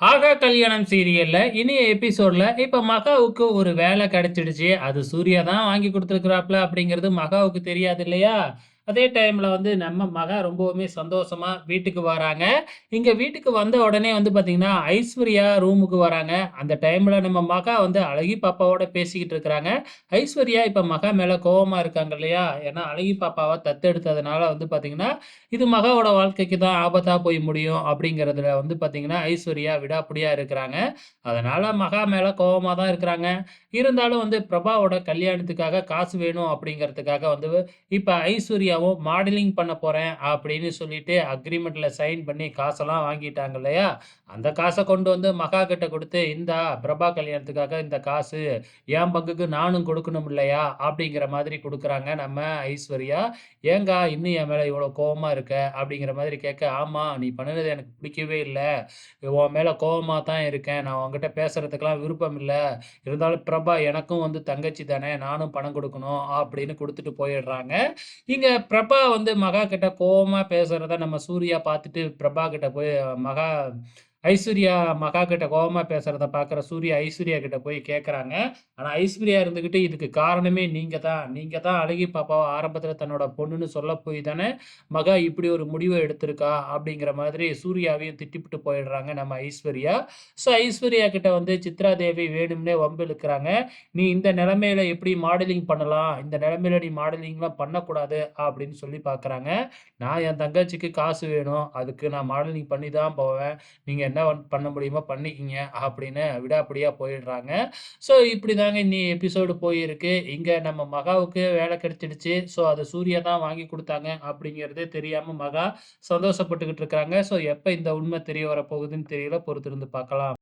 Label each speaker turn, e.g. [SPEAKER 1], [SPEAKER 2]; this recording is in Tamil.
[SPEAKER 1] ஆகா கல்யாணம் சீரியலில் இனிய எபிசோட்ல இப்ப மகாவுக்கு ஒரு வேலை கிடைச்சிடுச்சு. அது சூர்யா தான் வாங்கி கொடுத்துருக்குறாப்ல அப்படிங்கிறது மகாவுக்கு தெரியாது இல்லையா? அதே டைமில் வந்து நம்ம மகா ரொம்பவுமே சந்தோஷமாக வீட்டுக்கு வராங்க. இங்கே வீட்டுக்கு வந்த உடனே வந்து பார்த்திங்கன்னா ஐஸ்வர்யா ரூமுக்கு வராங்க. அந்த டைமில் நம்ம மகா வந்து அழகி பாப்பாவோட பேசிக்கிட்டு இருக்கிறாங்க. ஐஸ்வர்யா இப்போ மகா மேலே கோபமாக இருக்காங்க இல்லையா? ஏன்னா அழகி பாப்பாவை தத்தெடுத்ததுனால வந்து பார்த்திங்கன்னா இது மகாவோட வாழ்க்கைக்கு தான் ஆபத்தாக போய் முடியும் அப்படிங்கிறதுல வந்து பார்த்திங்கன்னா ஐஸ்வர்யா விடாப்பிடியாக இருக்கிறாங்க. அதனால் மகா மேலே கோபமாக தான் இருக்கிறாங்க. இருந்தாலும் வந்து பிரபாவோட கல்யாணத்துக்காக காசு வேணும் அப்படிங்கிறதுக்காக வந்து இப்போ ஐஸ்வர்யா ஐஸ்வர்யாவும் மாடலிங் பண்ண போகிறேன் அப்படின்னு சொல்லிட்டு அக்ரிமெண்ட்டில் சைன் பண்ணி காசெல்லாம் வாங்கிட்டாங்க இல்லையா? அந்த காசை கொண்டு வந்து மகா கிட்ட கொடுத்து "இந்தா பிரபா கல்யாணத்துக்காக இந்த காசு, என் பங்குக்கு நானும் கொடுக்கணும் இல்லையா?" அப்படிங்கிற மாதிரி கொடுக்குறாங்க நம்ம ஐஸ்வர்யா. "ஏங்கா இன்னும் என் மேலே இவ்வளோ கோபமாக இருக்க?" அப்படிங்கிற மாதிரி கேட்க, ஆமாம் நீ பண்ணுறது எனக்கு பிடிக்கவே இல்லை உன் மேலே கோபமாக தான் இருக்கேன். நான் உங்ககிட்ட பேசுகிறதுக்கெலாம் விருப்பம் இல்லை இருந்தாலும் பிரபா எனக்கும் வந்து தங்கச்சி தானே! நானும் பணம் கொடுக்கணும் அப்படின்னு கொடுத்துட்டு போயிடுறாங்க. இங்கே பிரபா வந்து மகா கிட்ட கோவமா பேசுகிறத நம்ம சூர்யா பார்த்துட்டு பிரபா கிட்ட போய் மகா ஐஸ்வர்யா மகா கிட்ட கோபமாக பேசுகிறத பார்க்குற சூர்யா ஐஸ்வர்யா கிட்ட போய் கேட்குறாங்க. ஆனால் ஐஸ்வர்யா இருந்துக்கிட்டு "இதுக்கு காரணமே நீங்கள் தான். நீங்கள் தான் அழகி பாப்பாவை ஆரம்பத்தில் தன்னோட பொண்ணுன்னு சொல்ல போய் தானே, மகா இப்படி ஒரு முடிவை எடுத்திருக்கா." அப்படிங்கிற மாதிரி சூர்யாவையும் திட்டிப்பிட்டு போயிடுறாங்க நம்ம ஐஸ்வர்யா. ஸோ ஐஸ்வர்யா கிட்ட வந்து சித்ரா தேவி வேணும்னே வம்பிழுக்கிறாங்க "நீ இந்த நிலமையில எப்படி மாடலிங் பண்ணலாம்? இந்த நிலமையில நீ மாடலிங்லாம் பண்ணக்கூடாது." அப்படின்னு சொல்லி பார்க்குறாங்க. "நான் என் தங்கச்சிக்கு காசு வேணும். அதுக்கு நான் மாடலிங் பண்ணி தான் போவேன். நீங்கள் என்ன பண்ண முடியுமோ பண்ணிக்கிங்க அப்படின்னு விடாப்பிடியா போயிடுறாங்க. ஸோ இப்படி தாங்க இன்னி எபிசோடு போயிருக்கு. இங்கே நம்ம மகாவுக்கு வேலை கிடைச்சிடுச்சு. ஸோ அது சூர்யா தான் வாங்கி கொடுத்தாங்க அப்படிங்கிறதே தெரியாமல் மகா சந்தோஷப்பட்டுக்கிட்டு இருக்காங்க. ஸோ எப்போ இந்த உண்மை தெரிய வரப்போகுதுன்னு தெரியல. பொறுத்திருந்து பார்க்கலாம்.